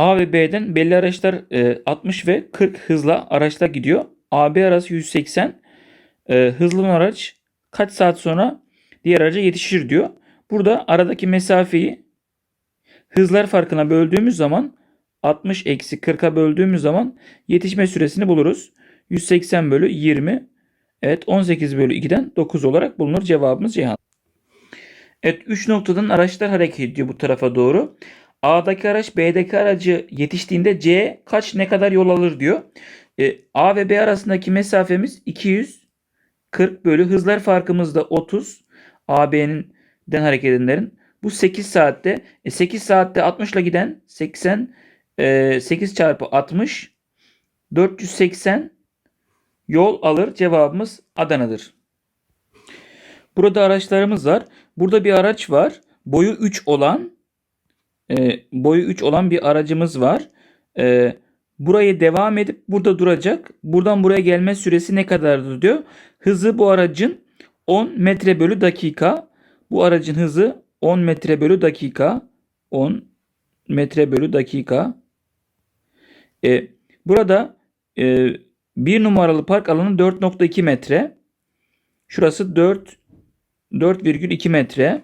A ve B'den belli araçlar e, 60 ve 40 hızla araçlar gidiyor. AB arası 180. E, hızlı olan araç kaç saat sonra diğer araca yetişir diyor. Burada aradaki mesafeyi hızlar farkına böldüğümüz zaman 60 eksi 40'a böldüğümüz zaman yetişme süresini buluruz. 180 bölü 20 evet 18 bölü 2'den 9 olarak bulunur. Cevabımız Ceyhan. Evet 3 noktadan araçlar hareket ediyor bu tarafa doğru. A'daki araç B'deki aracı yetiştiğinde C kaç ne kadar yol alır diyor. E, A ve B arasındaki mesafemiz 240 bölü hızlar farkımız da 30. AB'nin den hareket edenlerin. Bu 8 saatte. E, 8 saatte 60 ile giden 80 e, 8 çarpı 60 480 yol alır. Cevabımız Adana'dır. Burada araçlarımız var. Burada bir araç var. Boyu 3 olan e, boyu 3 olan bir aracımız var. E, burayı devam edip burada duracak. Buradan buraya gelme süresi ne kadardır diyor. Hızı bu aracın 10 metre bölü dakika. Bu aracın hızı 10 metre bölü dakika. 10 metre bölü dakika. E, burada e, bir numaralı park alanı 4.2 metre. Şurası 4 4,2 metre.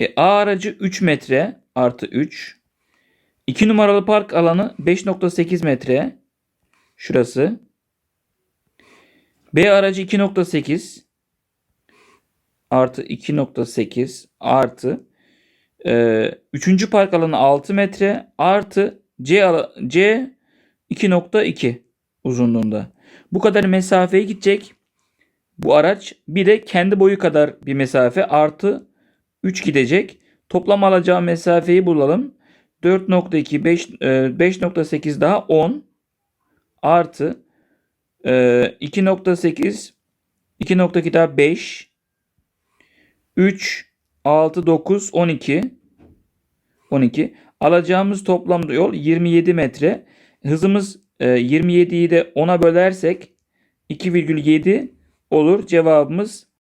E, A aracı 3 metre artı 3. 2 numaralı park alanı 5.8 metre. Şurası. B aracı 2.8 artı 2.8 artı e, üçüncü park alanı 6 metre artı C, C 2.2 uzunluğunda. Bu kadar mesafeye gidecek bu araç. Bir de kendi boyu kadar bir mesafe artı 3 gidecek. Toplam alacağı mesafeyi bulalım. 4.2 5 e, 5.8 daha 10 artı e, 2.8 2.2 daha 5 3 6 9 12 12 alacağımız toplam yol 27 metre. Hızımız e, 27'yi de 10'a bölersek 2,7 olur. Cevabımız